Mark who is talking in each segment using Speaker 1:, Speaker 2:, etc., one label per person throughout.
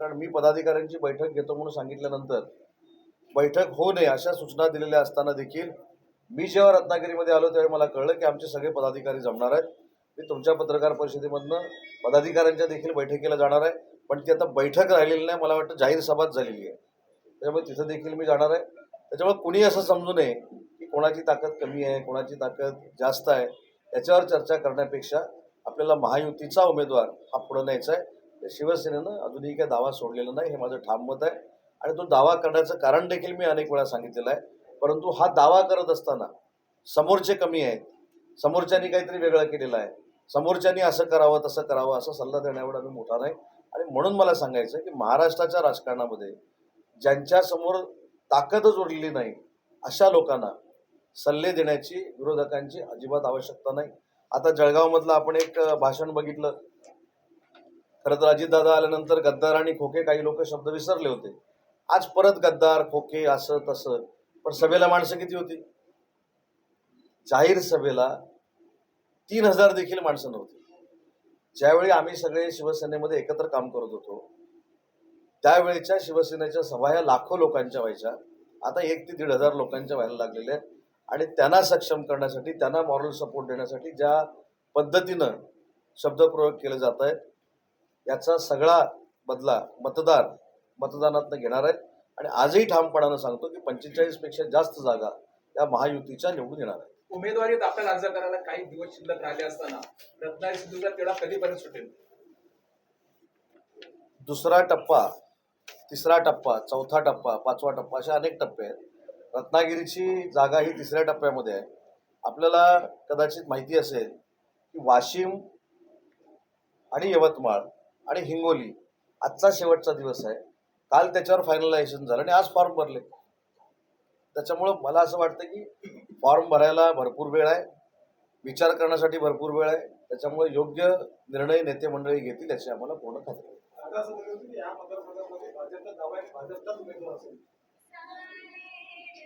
Speaker 1: कारण मी पदाधिकाऱ्यांची बैठक घेतो म्हणून सांगितल्यानंतर बैठक होऊ नये अशा सूचना दिलेल्या असताना देखील मी जेव्हा रत्नागिरीमध्ये आलो त्यावेळी मला कळलं की आमचे सगळे पदाधिकारी जमणार आहेत. मी तुमच्या पत्रकार परिषदेमधनं पदाधिकाऱ्यांच्या देखील बैठकीला जाणार आहे. पण ती आता बैठक राहिलेली नाही मला वाटतं जाहीर सभाच झालेली आहे. त्याच्यामुळे तिथं देखील मी जाणार आहे. त्याच्यामुळे कुणी असं समजू नये की कोणाची ताकद कमी आहे कोणाची ताकद जास्त आहे याच्यावर चर्चा करण्यापेक्षा आपल्याला महायुतीचा उमेदवार हा पुढं न्यायचा आहे. शिवसेनेनं अजूनही काही दावा सोडलेला नाही हे माझं ठाम मत आहे. आणि तो दावा करण्याचं कारण देखील मी अनेक वेळा सांगितलेलं आहे. परंतु हा दावा करत असताना समोरचे कमी आहेत. समोरच्यांनी काहीतरी वेगळं केलेलं आहे. समोरच्यांनी असं करावं तसं करावं असा सल्ला देण्यावर मी मोठा नाही. आणि म्हणून मला सांगायचं की महाराष्ट्राच्या राजकारणामध्ये ज्यांच्यासमोर ताकदच उरलेली नाही अशा लोकांना सल्ले देण्याची विरोधकांची अजिबात आवश्यकता नाही. आता जळगावमधलं आपण एक भाषण बघितलं. खरं तर अजितदादा आल्यानंतर गद्दार आणि खोके काही लोक शब्द विसरले होते. आज परत गद्दार खोके असं तसं. पण सभेला माणसं किती होती? जाहीर सभेला तीन हजार देखील माणसं नव्हती. ज्यावेळी आम्ही सगळे शिवसेनेमध्ये एकत्र काम करत होतो त्यावेळेच्या शिवसेनेच्या सभा ह्या लाखो लोकांच्या व्हायच्या. आता एक ते दीड हजार लोकांच्या व्हायला लागलेल्या आहेत. आणि त्यांना सक्षम करण्यासाठी त्यांना मॉरल सपोर्ट देण्यासाठी ज्या पद्धतीनं शब्दप्रयोग केले जात आहेत याचा सगळा बदला मतदार मतदानातनं घेणार आहेत. आणि आजही ठामपणानं सांगतो की पंचेचाळीसपेक्षा जास्त जागा या महायुतीच्या निवडून येणार आहेत.
Speaker 2: उमेदवारी दाखल अर्ज करायला काही दिवस शिल्लक राहिले असताना रत्नागिरी सिंधुदुर्गात तेवढा कधीपर्यंत सुटेल?
Speaker 1: दुसरा टप्पा तिसरा टप्पा चौथा टप्पा पाचवा टप्पा अशा अनेक टप्पे आहेत. रत्नागिरीची जागा ही तिसऱ्या टप्प्यामध्ये आहे. आपल्याला कदाचित माहिती असेल की वाशिम आणि यवतमाळ आणि हिंगोली. आजचा शेवटचा दिवस आहे. काल त्याच्यावर फायनलायझेशन झालं आणि आज फॉर्म भरले. त्याच्यामुळं मला असं वाटतं की फॉर्म भरायला भरपूर वेळ आहे. विचार करण्यासाठी भरपूर वेळ आहे. त्याच्यामुळे योग्य निर्णय नेते मंडळी घेतील याची आम्हाला पूर्ण खात्री आहे.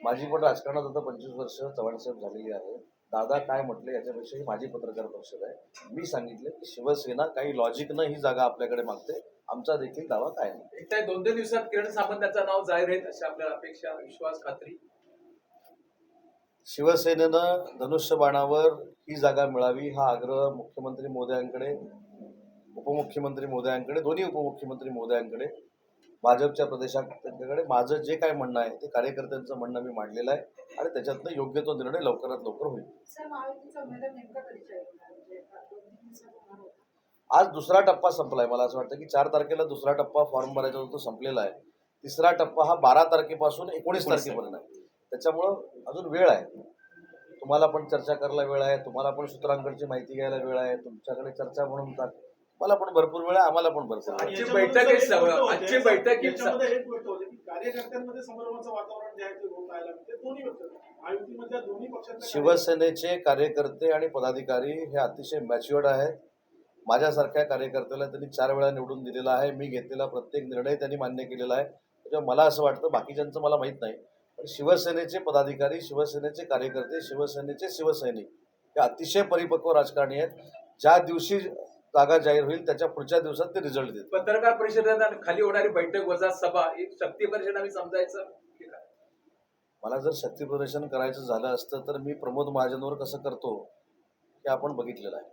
Speaker 1: माझी पण राजकारणात आता पंचवीस वर्ष चव्हाणसाहेब झालेली आहे दादा काय म्हटले याच्यापेक्षा ही माझी पत्रकार परिषद आहे. मी सांगितले की शिवसेना काही लॉजिकनं ही जागा आपल्याकडे मागते. आमचा देखील दावा काय नाही
Speaker 2: एक दोन दोन दिवसात किरण सामंत यांचं नाव जाहीर आहे अशी आपल्याला अपेक्षा विश्वास खात्री.
Speaker 1: शिवसेनेनं धनुष्यबाणावर ही जागा मिळावी हा आग्रह मुख्यमंत्री मोदयांकडे उपमुख्यमंत्री मोदयांकडे दोन्ही उपमुख्यमंत्री मोदयांकडे भाजपच्या प्रदेशाध्यक्षांकडे. माझं जे काय म्हणणं आहे ते कार्यकर्त्यांचं म्हणणं मी मांडलेलं आहे. आणि त्याच्यातनं योग्य तो निर्णय लवकरात लवकर होईल?
Speaker 3: म्हणजे.
Speaker 1: आज दुसरा टप्पा संपलाय मला असं वाटतं की चार तारखेला दुसरा टप्पा फॉर्म भरायचा होता तो संपलेला आहे. तिसरा टप्पा हा बारा तारखेपासून एकोणीस तारखेपर्यंत आहे. त्याच्यामुळं अजून वेळ आहे. तुम्हाला पण चर्चा करायला वेळ आहे तुम्हाला पण सूत्रांकडची माहिती घ्यायला वेळ आहे तुमच्याकडे चर्चा म्हणून मला पण भरपूर वेळ आहे आम्हाला पण भरपूर वेळ आहे.
Speaker 2: आजची बैठक
Speaker 4: कार्यकर्त्यांमध्ये संभ्रमाचं वातावरण जे आहे ते दोन्ही दोन्ही पक्षांच्या
Speaker 1: शिवसेनेचे कार्यकर्ते आणि पदाधिकारी हे अतिशय मॅच्युअर्ड आहेत. माझ्यासारख्या कार्यकर्त्याला त्यांनी चार वेळा निवडून दिलेला आहे. मी घेतलेला प्रत्येक निर्णय त्यांनी मान्य केलेला आहे. त्याच्यामुळे मला असं वाटतं बाकीच्यांचं मला माहीत नाही. पण शिवसेनेचे पदाधिकारी शिवसेनेचे कार्यकर्ते शिवसेनेचे शिवसैनिक हे अतिशय परिपक्व राजकारणी आहेत. ज्या दिवशी जागा जाहीर होईल त्याच्या पुढच्या दिवसात ते रिझल्ट देतील.
Speaker 2: पत्रकार परिषदेत आणि खाली होणारी बैठक वजा सभा एक शक्ती परिषद आम्ही समजायचं?
Speaker 1: मला जर शक्ती प्रदर्शन करायचं झालं असतं तर मी प्रमोद महाजनवर कसं करतो हे आपण बघितलेलं आहे.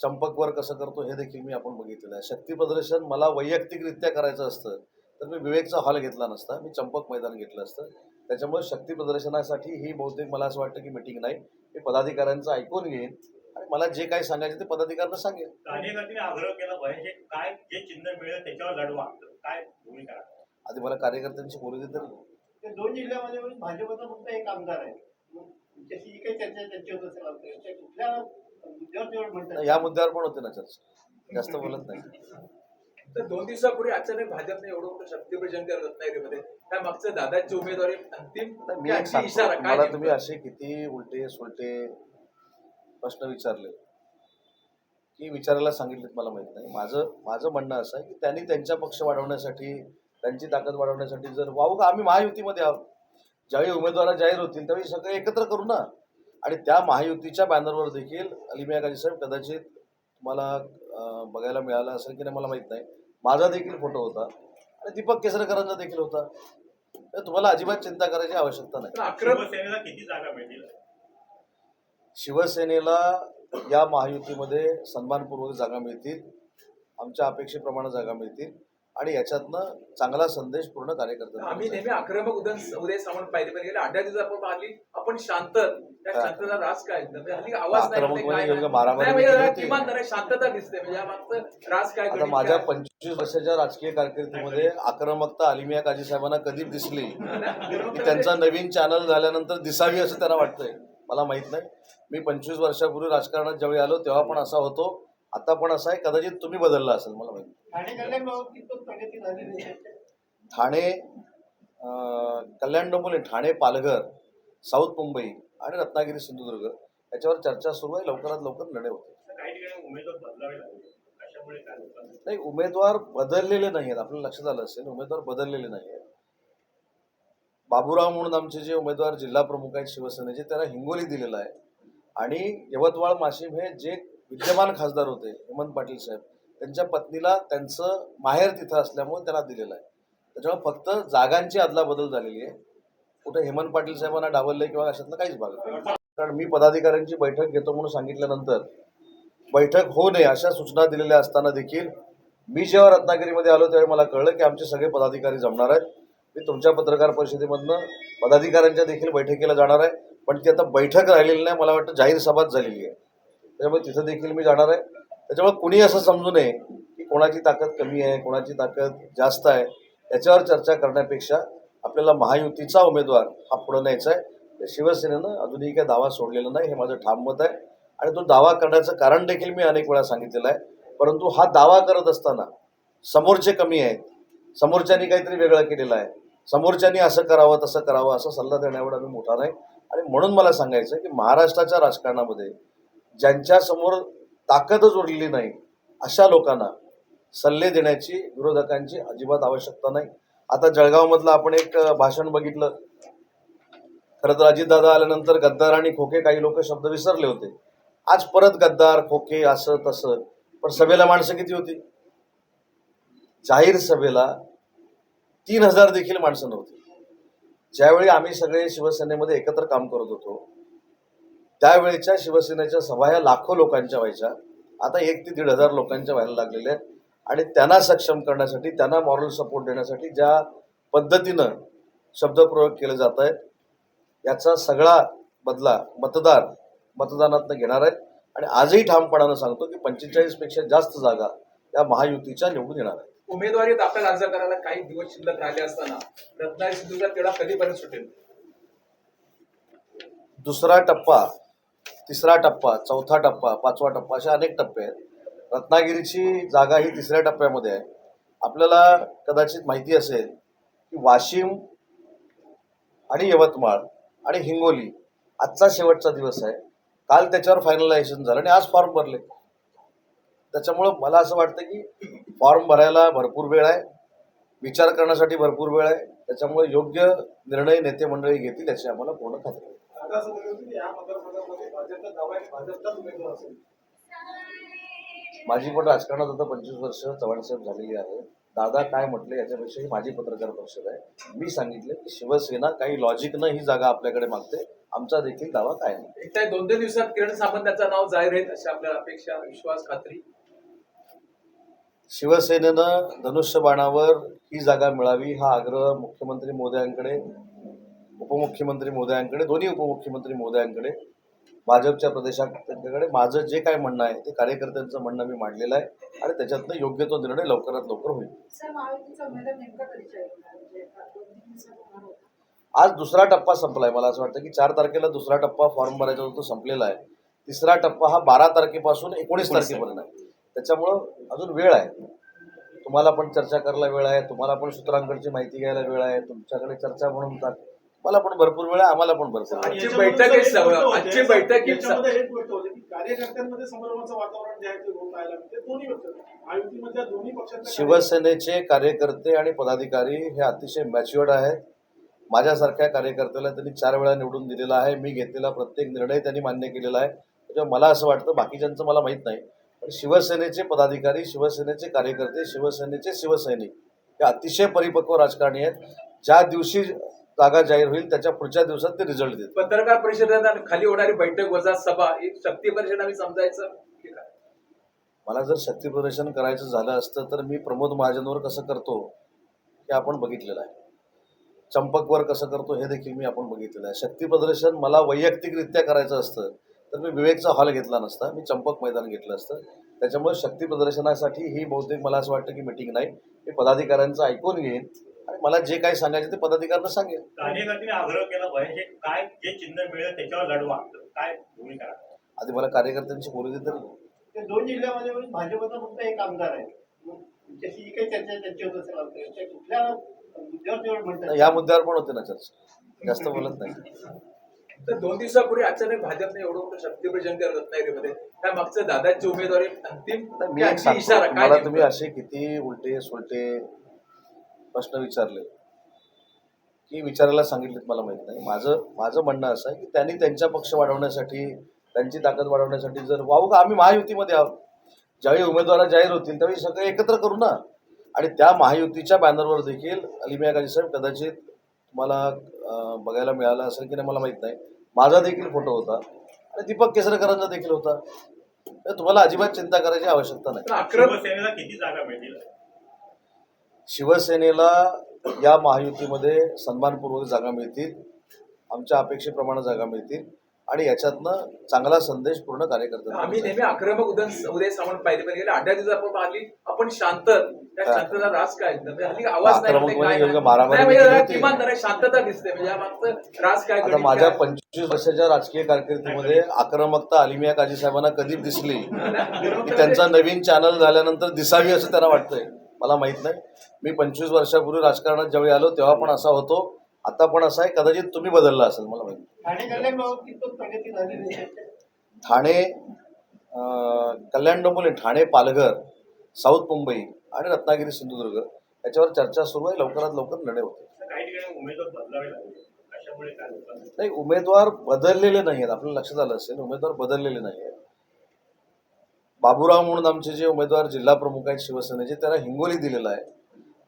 Speaker 1: चंपकवर कसं करतो हे देखील मी आपण बघितलेलं आहे. शक्ती प्रदर्शन मला वैयक्तिकरित्या करायचं असतं तर मी विवेकचा हॉल घेतला नसता मी चंपक मैदान घेतलं असतं. त्याच्यामुळे शक्ती प्रदर्शनासाठी ही बहुतेक मला असं वाटतं की मिटिंग नाही. मी पदाधिकाऱ्यांचं ऐकून घेईन. मला जे काही सांगायचं ते पदाधिकाऱ्यांना
Speaker 5: कार्यकर्त्यांनी आग्रह केला पाहिजे काय जे चिन्ह मिळेल त्याच्यावर लढवा काय भूमिका?
Speaker 1: आधी मला कार्यकर्त्यांची बोलू दे तरी.
Speaker 6: ते दोन जिल्ह्यामध्ये म्हणजे भाजपचा फक्त एक आमदार आहे. मग तुमच्याशी जी काही चर्चा त्यांची होत असेल आमच्या त्या कुठल्या मुद्द्यावर तेवढं म्हणतात
Speaker 1: या मुद्द्यावर पण होते ना चर्चा. जास्त बोलत नाही.
Speaker 2: तर दोन दिवसापूर्वी अचानक भाजपने एवढं मोठं शक्ती प्रदर्शन केलं रत्नागिरीमध्ये. त्या मागचं दादाची उमेदवारी अंतिम
Speaker 1: मी
Speaker 2: इशारा काय?
Speaker 1: तुम्ही असे किती उलटे सुलटे प्रश्न विचारले. की विचारायला सांगितलेत मला माहीत नाही. माझं माझं म्हणणं असं आहे की त्यांनी त्यांच्या पक्ष वाढवण्यासाठी त्यांची ताकद वाढवण्यासाठी जर वाहू का आम्ही महायुतीमध्ये आहोत. ज्यावेळी उमेदवार जाहीर होतील त्यावेळी सगळे एकत्र करू ना. आणि त्या महायुतीच्या बॅनरवर देखील अलिमिया गाजी साहेब कदाचित तुम्हाला बघायला मिळालं असेल की नाही मला माहीत नाही. माझा देखील फोटो होता. आणि दीपक केसरकरांचा देखील होता. तर तुम्हाला अजिबात चिंता करायची आवश्यकता नाही.
Speaker 5: किती जागा मिळतील?
Speaker 1: शिवसेनेला या महायुतीमध्ये सन्मानपूर्वक जागा मिळतील आमच्या अपेक्षेप्रमाणे जागा मिळतील आणि याच्यातनं चांगला संदेश पूर्ण कार्यकर्त्यांना
Speaker 2: आम्ही. नेहमी आक्रमक उदय उदय सामंत पाहिजे पण गेल्या अठरा दिवसात आपण पाहिली आपण शांत त्या? शांतता राज काय म्हणजे हल्ली आवाज नाही म्हणजे.
Speaker 1: मारामारी.
Speaker 2: किमान शांतता दिसते म्हणजे मागचं राज काय
Speaker 1: माझ्या? पंचवीस वर्षाच्या राजकीय कारकिर्दीमध्ये आक्रमकता अलिमिया काजी साहेबांना कधी दिसली की त्यांचा नवीन चॅनल झाल्यानंतर दिसावी असं त्यांना वाटतंय मला माहीत नाही. मी पंचवीस वर्षापूर्वी राजकारणात ज्यावेळी आलो तेव्हा पण असा होतो. आता पण असा आहे. कदाचित तुम्ही बदलला असेल मला माहिती
Speaker 6: ठाणे
Speaker 1: कल्याण डोंबिवली ठाणे पालघर साऊथ मुंबई आणि रत्नागिरी सिंधुदुर्ग याच्यावर चर्चा सुरू आहे. लवकरात लवकर निर्णय होतो? नाही उमेदवार बदललेले नाही आहेत आपल्याला लक्षात आलं असेल उमेदवार बदललेले नाही आहेत बाबूराव म्हणून आमचे जे उमेदवार जिल्हा प्रमुख आहेत शिवसेनेचे त्यांना हिंगोली दिलेला आहे. आणि यवतमाळ माशिम हे जे विद्यमान खासदार होते हेमंत पाटील साहेब त्यांच्या पत्नीला त्यांचं माहेर तिथं असल्यामुळे त्यांना दिलेलं आहे. त्याच्यामुळे फक्त जागांची अदलाबदल झालेली आहे. कुठे हेमंत पाटील साहेबांना डावलले किंवा अशातलं काहीच भाग नाही. कारण मी पदाधिकाऱ्यांची बैठक घेतो म्हणून सांगितल्यानंतर बैठक होऊ नये अशा सूचना दिलेल्या असताना देखील मी जेव्हा रत्नागिरीमध्ये आलो त्यावेळी मला कळलं की आमचे सगळे पदाधिकारी जमणार आहेत. मी तुमच्या पत्रकार परिषदेमधनं पदाधिकाऱ्यांच्या देखील बैठकीला जाणार आहे. पण ती आता बैठक राहिलेली नाही मला वाटतं जाहीर सभाच झालेली आहे. त्याच्यामुळे तिथं देखील मी जाणार आहे. त्याच्यामुळे कुणी असं समजू नये की कोणाची ताकद कमी आहे कोणाची ताकद जास्त आहे याच्यावर चर्चा करण्यापेक्षा आपल्याला महायुतीचा उमेदवार हा पुढं न्यायचा आहे. तर शिवसेनेनं अजूनही काही दावा सोडलेला नाही हे माझं ठाम मत आहे. आणि तो दावा करण्याचं कारण देखील मी अनेक वेळा सांगितलेलं आहे. परंतु हा दावा करत असताना समोरचे कमी आहेत. समोरच्यांनी काहीतरी वेगळं केलेलं आहे. समोरच्यांनी असं करावं तसं करावं असा सल्ला देण्यावर आम्ही मोठा नाही. आणि म्हणून मला सांगायचं की महाराष्ट्राच्या राजकारणामध्ये ज्यांच्यासमोर ताकदच उरलेली नाही अशा लोकांना सल्ले देण्याची विरोधकांची अजिबात आवश्यकता नाही. आता जळगावमधलं आपण एक भाषण बघितलं. खरं तर अजितदादा आल्यानंतर गद्दार आणि खोके काही लोक शब्द विसरले होते. आज परत गद्दार खोके असं तसं. पण सभेला माणसं किती होती? जाहीर सभेला तीन हजार देखील माणसं नव्हती. ज्यावेळी आम्ही सगळे शिवसेनेमध्ये एकत्र काम करत होतो त्यावेळेच्या शिवसेनेच्या सभा या लाखो लोकांच्या व्हायच्या. आता एक ते दीड हजार लोकांच्या व्हायला लागलेल्या आहेत. आणि त्यांना सक्षम करण्यासाठी त्यांना मॉरल सपोर्ट देण्यासाठी ज्या पद्धतीनं शब्दप्रयोग केले जात आहेत याचा सगळा बदला मतदार मतदानातनं घेणार आहेत. आणि आजही ठामपणानं सांगतो की पंचेचाळीसपेक्षा जास्त जागा या महायुतीच्या निवडून येणार आहेत.
Speaker 2: उमेदवारी दाखल अर्ज करायला काही दिवस शिल्लक राहिले असताना रत्नागिरी सिंधुदुर्गात तेवढा कधीपर्यंत सुटेल?
Speaker 1: दुसरा टप्पा तिसरा टप्पा चौथा टप्पा पाचवा टप्पा अशा अनेक टप्पे आहेत. रत्नागिरीची जागा ही तिसऱ्या टप्प्यामध्ये आहे. आपल्याला कदाचित माहिती असेल की वाशिम आणि यवतमाळ आणि हिंगोली आजचा शेवटचा दिवस आहे. काल त्याच्यावर फायनलायझेशन झालं आणि आज फॉर्म भरले. त्याच्यामुळं मला असं वाटतं की फॉर्म भरायला भरपूर वेळ आहे. विचार करण्यासाठी भरपूर वेळ आहे. त्याच्यामुळे योग्य निर्णय नेते मंडळी घेतील याची आम्हाला पूर्ण खात्री माझी पण राजकारणात आता पंचवीस वर्ष चव्हाणसाहेब झालेली आहे. दादा काय म्हटले याच्यापेक्षा ही माझी पत्रकार परिषद आहे. मी सांगितले की शिवसेना काही लॉजिकनं ही जागा आपल्याकडे मागते. आमचा देखील दावा काय नाही
Speaker 2: एक दोन तीन दिवसात किरण सामंत नाव जाहीर आहे अशी आपल्याला अपेक्षा विश्वास खात्री.
Speaker 1: शिवसेनेनं धनुष्यबाणावर ही जागा मिळावी हा आग्रह मुख्यमंत्री मोदयांकडे उपमुख्यमंत्री मोदयांकडे दोन्ही उपमुख्यमंत्री मोदयांकडे भाजपच्या प्रदेशाध्यक्षांकडे. माझं जे काय म्हणणं आहे ते कार्यकर्त्यांचं म्हणणं मी मांडलेलं आहे आणि त्याच्यातनं योग्य तो निर्णय लवकरात लवकर होईल.
Speaker 3: म्हणजे
Speaker 1: आज दुसरा टप्पा संपलाय मला असं वाटतं की चार तारखेला दुसरा टप्पा फॉर्म भरायचा तो संपलेला आहे. तिसरा टप्पा हा बारा तारखेपासून एकोणीस तारखेपर्यंत आहे. त्याच्यामुळं अजून वेळ आहे. तुम्हाला पण चर्चा करायला वेळ आहे तुम्हाला पण सूत्रांकडची माहिती घ्यायला वेळ आहे तुमच्याकडे चर्चा म्हणून मला पण भरपूर वेळ आहे आम्हाला पण भरपूर.
Speaker 2: आजची बैठक आजची बैठक ही
Speaker 4: याच्यामध्ये एक गोष्ट होते की कार्यकर्त्यांमध्ये संभ्रमाचं वातावरण जे आहे ते होत पाहायला मिळते दोन्ही पक्ष महायुतीमधल्या दोन्ही पक्षांच्या
Speaker 1: शिवसेनेचे कार्यकर्ते आणि पदाधिकारी हे अतिशय मॅच्युअर्ड आहेत. माझ्यासारख्या कार्यकर्त्याला त्यांनी चार वेळा निवडून दिलेला आहे. मी घेतलेला प्रत्येक निर्णय त्यांनी मान्य केलेला आहे. त्याच्यामुळे मला असं वाटतं बाकीच्यांचं मला माहीत नाही. शिवसेनेचे पदाधिकारी शिवसेनेचे कार्यकर्ते शिवसेनेचे शिवसैनिक हे अतिशय परिपक्व राजकारणी आहेत. ज्या दिवशी जागा जाहीर होईल त्याच्या पुढच्या दिवसात ते रिझल्ट देतील.
Speaker 2: पत्रकार परिषदेत खाली होणारी बैठक वजा सभा ही शक्ती परिषद आम्ही समजायचं?
Speaker 1: मला जर शक्ती प्रदर्शन करायचं झालं असतं तर मी प्रमोद महाजनवर कसं करतो हे आपण बघितलेलं आहे. चंपकवर कसं करतो हे देखील मी आपण बघितलेलं आहे. शक्ती प्रदर्शन मला वैयक्तिकरित्या करायचं असतं तर मी विवेकचा हॉल घेतला नसता. मी चंपक मैदान घेतलं असतं. त्याच्यामुळे शक्ती प्रदर्शनासाठी ही बहुतेक मला असं वाटतं की मिटिंग नाही. मी पदाधिकाऱ्यांचं ऐकून घेईन आणि मला जे काही सांगायचं ते पदाधिकाऱ्यांना सांगेन.
Speaker 5: कार्यकर्त्यांनी आग्रह केला पाहिजे काय जे चिन्ह मिळेल त्याच्यावर लढवा. काय भूमिका
Speaker 1: आधी मला कार्यकर्त्यांची बोलू दे तरी.
Speaker 6: ते दोन जिल्ह्यामध्ये भाजपचा फक्त एक आमदार आहे. काही चर्चा त्यांची होत असेल कुठल्या
Speaker 1: या मुद्द्यावर पण होते ना चर्चा. जास्त बोलत नाही.
Speaker 2: तर दोन दिवसापूर्वी अचानक भाजपने एवढं मोठं शक्ती प्रदर्शन केलं रत्नागिरीमध्ये. त्या मागचं दादाची उमेदवारी अंतिम इशारा काय?
Speaker 1: तुम्ही असे किती उलटे सुलटे प्रश्न विचारले. की विचारायला सांगितलेत मला माहीत नाही. माझं माझं म्हणणं असं आहे की त्यांनी त्यांचा पक्ष वाढवण्यासाठी त्यांची ताकद वाढवण्यासाठी जर वाहू का आम्ही महायुतीमध्ये आहोत. ज्यावेळी उमेदवार जाहीर होतील त्यावेळी सगळे एकत्र करू ना. आणि त्या महायुतीच्या बॅनरवर देखील अलिमिया काजी साहेब कदाचित तुम्हाला बघायला मिळालं असेल की नाही मला माहीत नाही. माझा देखील फोटो होता. आणि दीपक केसरकरांचा देखील होता. तर तुम्हाला अजिबात चिंता करायची आवश्यकता नाही.
Speaker 5: किती जागा मिळतील?
Speaker 1: शिवसेनेला या महायुतीमध्ये सन्मानपूर्वक जागा मिळतील. आमच्या अपेक्षेप्रमाणे जागा मिळतील. आणि याच्यातनं चांगला संदेश पूर्ण कार्यकर्त्यांना
Speaker 2: आम्ही. नेहमी आक्रमक उदय उदय सामंत पाहिजे पण गेल्या अठरा दिवस आपण पाहिली आपण शांत. त्या शांतता रास काय? म्हणजे हल्ली आवाज नाही
Speaker 1: आक्रमक
Speaker 2: म्हणजे. किमान जरा शांतता दिसते मागचं रास काय
Speaker 1: माझ्या? पंचवीस वर्षाच्या राजकीय कारकिर्दीमध्ये आक्रमकता अलिमिया काजी साहेबांना कधी दिसली? की त्यांचा नवीन चॅनल झाल्यानंतर दिसावी असं त्यांना वाटतंय. मला माहीत नाही. मी पंचवीस वर्षापूर्वी राजकारणात ज्यावेळी आलो तेव्हा पण असा होतो. आता पण असा आहे कदाचित तुम्ही बदलला असेल मला माहिती
Speaker 6: ठाणे कल्याण आहे?
Speaker 1: ठाणे अं, कल्याण डोंबिवली ठाणे पालघर साऊथ मुंबई आणि रत्नागिरी सिंधुदुर्ग याच्यावर चर्चा सुरू आहे लवकरात लवकर निर्णय होते? नाही उमेदवार बदललेले नाही आहेत आपल्याला लक्षात आलं असेल उमेदवार बदललेले नाही आहेत. बाबूराव म्हणून आमचे जे उमेदवार जिल्हा प्रमुख आहेत शिवसेनेचे त्यांना हिंगोली दिलेला आहे.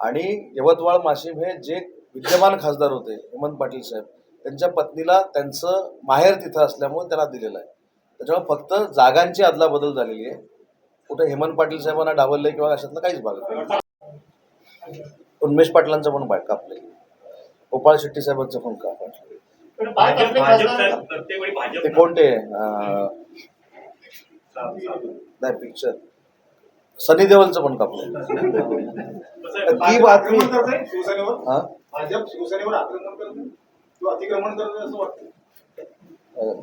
Speaker 1: आणि यवतमाळ माशिम हे जे विद्यमान खासदार होते हेमंत पाटील साहेब. त्यांच्या पत्नीला त्यांचं माहेर तिथं असल्यामुळे त्यांना दिलेलं आहे. त्याच्यामुळे फक्त जागांची अदलाबदल झालेली आहे. कुठे हेमंत पाटील साहेबांना डावलले किंवा अशातलं काहीच भाग नाही. उन्मेष पाटलांचं पण बाय कापले गोपाळ शेट्टी साहेबांचं पण कापलं
Speaker 5: भाजप
Speaker 1: ते कोणते. नाही पिक्चर सनी देवलचं पण कापलं ती बातमी
Speaker 4: भाजप शिवसेनेवर आक्रमण करत किंवा अतिक्रमण करत असं वाटतं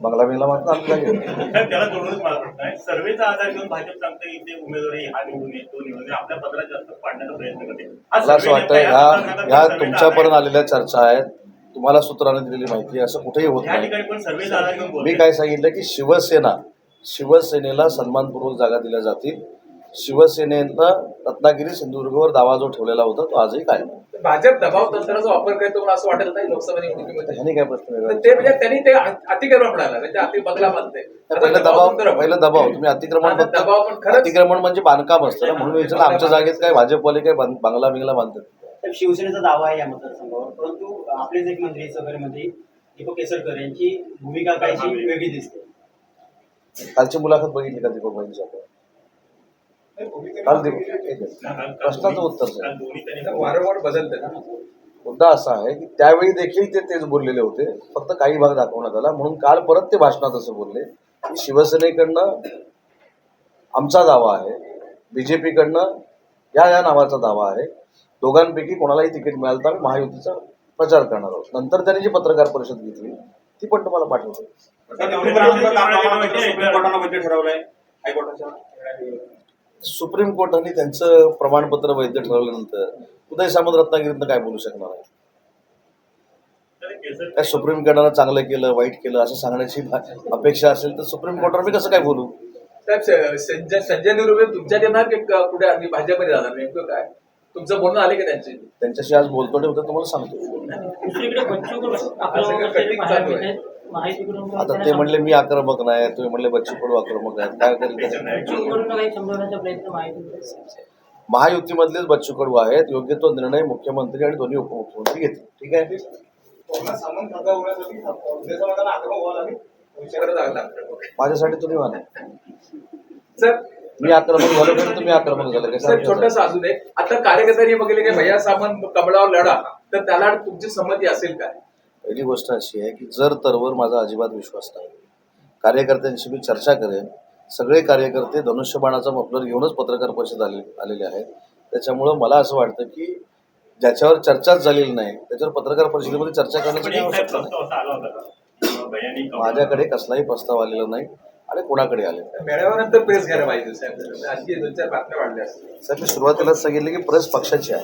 Speaker 1: बंगला बिंगला?
Speaker 5: साहेब, त्याला जोडूनच मला प्रश्न आहे. सर्वेचा आधार घेऊन भाजप सांगते की ते उमेदवारी हा निवडून येईल तो निवडून आपल्या पत्रात जास्त पाडण्याचा प्रयत्न करते. हा
Speaker 1: मला असं
Speaker 5: सर्वे
Speaker 1: वाटतं ह्या ह्या तुमच्यापर्यंत आलेल्या चर्चा आहेत. तुम्हाला सूत्राने दिलेली माहिती असं कुठेही होत
Speaker 5: या
Speaker 1: नाही.
Speaker 5: ठिकाणी पण सर्वेचा आधार घेऊन
Speaker 1: मी. काय सांगितलं की शिवसेना शिवसेनेला सन्मानपूर्वक जागा दिल्या जातील. शिवसेनेनं रत्नागिरी सिंधुदुर्गवर दावा जो ठेवलेला होता तो आजही कायम.
Speaker 2: भाजप दबाव तंत्राचा वापर करतो मला असं वाटत नाही लोकसभा निवडणुकीमध्ये?
Speaker 1: ह्याने काय प्रश्न
Speaker 2: तर
Speaker 1: वेगळा
Speaker 2: ते म्हणजे त्यांनी ते अतिक्रमण म्हणाला म्हणजे अति बांधते आता
Speaker 1: पहिलं दबाव पहिलं दबाव तुम्ही अतिक्रमण
Speaker 2: आता दबाव पण खरंच-
Speaker 1: अतिक्रमण म्हणजे बांधकाम असतं ना म्हणून विचारलं आमच्या जागेत काय भाजपवाले काय बांध- बांगला बिंगला बांधतात.
Speaker 7: तर शिवसेनेचा दावा आहे या मतदारसंघावर परंतु आपलेच एक मंत्री सहकारी मंत्री दीपक केसरकर यांची भूमिका काहीशी वेगळी दिसते.
Speaker 1: कालची मुलाखत बघितली का दीपक भाईंची आपण? प्रश्नाचं उत्तर
Speaker 2: वारंवार बदलते ना.
Speaker 1: मुद्दा असा आहे की त्यावेळी देखील ते तेच बोललेले होते. फक्त काही भाग दाखवण्यात आला. म्हणून काल परत ते भाषणात असं बोलले की शिवसेनेकडनं आमचा दावा आहे. बीजेपीकडनं या या नावाचा दावा आहे. दोघांपैकी कोणालाही तिकीट मिळालं तर आम्ही महायुतीचा प्रचार करणार आहोत. नंतर त्यांनी जी पत्रकार परिषद घेतली ती पण तुम्हाला पाठवतो. सुप्रीम कोर्टाने त्यांचं प्रमाणपत्र वैध ठरवल्यानंतर उदय सामंत रत्नागिरीतनं काय बोलू शकणार आहे? काय सुप्रीम कोर्टानं चांगलं केलं वाईट केलं असं सांगण्याची अपेक्षा असेल तर सुप्रीम कोर्टावर मी कसं काय बोलू?
Speaker 2: साहेब संजय संजय निरुपे तुमच्यात येणार की क- कुठे आम्ही भाजपमध्ये जाणार नेमकं काय? तुमचं बोलणं आले का त्यांचे?
Speaker 1: त्यांच्याशी आज बोलतो नाही होतं तुम्हाला सांगतो.
Speaker 8: दुसरीकडे
Speaker 2: आहे?
Speaker 1: आता ते म्हणले मी आक्रमक नाही तुम्ही म्हणले बच्चू कडू आक्रमक आहेत. काय करेल ते?
Speaker 8: माहितीकडून काही समजवण्याचा प्रयत्न माहिती
Speaker 1: महायुतीमधलेच बच्चू कडू आहेत. योग्य तो निर्णय मुख्यमंत्री आणि दोन्ही उपमुख्यमंत्री घेतील. ठीक आहे? माझ्यासाठी तुम्ही म्हणा
Speaker 2: सर
Speaker 1: मी आक्रमक झालो तर तुम्ही आक्रमक झाले.
Speaker 2: छोटस अजून एक. आता कार्यकर्त्यांनी बघितले की भैया सामंत कमळावर लढा. तर त्याला तुमची संमती असेल काय?
Speaker 1: पहिली गोष्ट अशी आहे की जर तरवर माझा अजिबात विश्वास नाही कार्यकर्त्यांशी मी चर्चा करेन सगळे कार्यकर्ते धनुष्यबाणाचा मफलर घेऊनच पत्रकार परिषद आले आलेले आहेत. त्याच्यामुळं मला असं वाटतं की ज्याच्यावर चर्चाच झालेली नाही त्याच्यावर पत्रकार परिषदेमध्ये चर्चा करण्याची आवश्यकता नाही. माझ्याकडे कसलाही प्रस्ताव आलेला नाही आणि कोणाकडे आले.
Speaker 2: मेळाव्यानंतर प्रेस घ्यायला पाहिजे
Speaker 1: साहेब. मी सुरुवातीलाच सांगितलं की प्रेस पक्षाची आहे.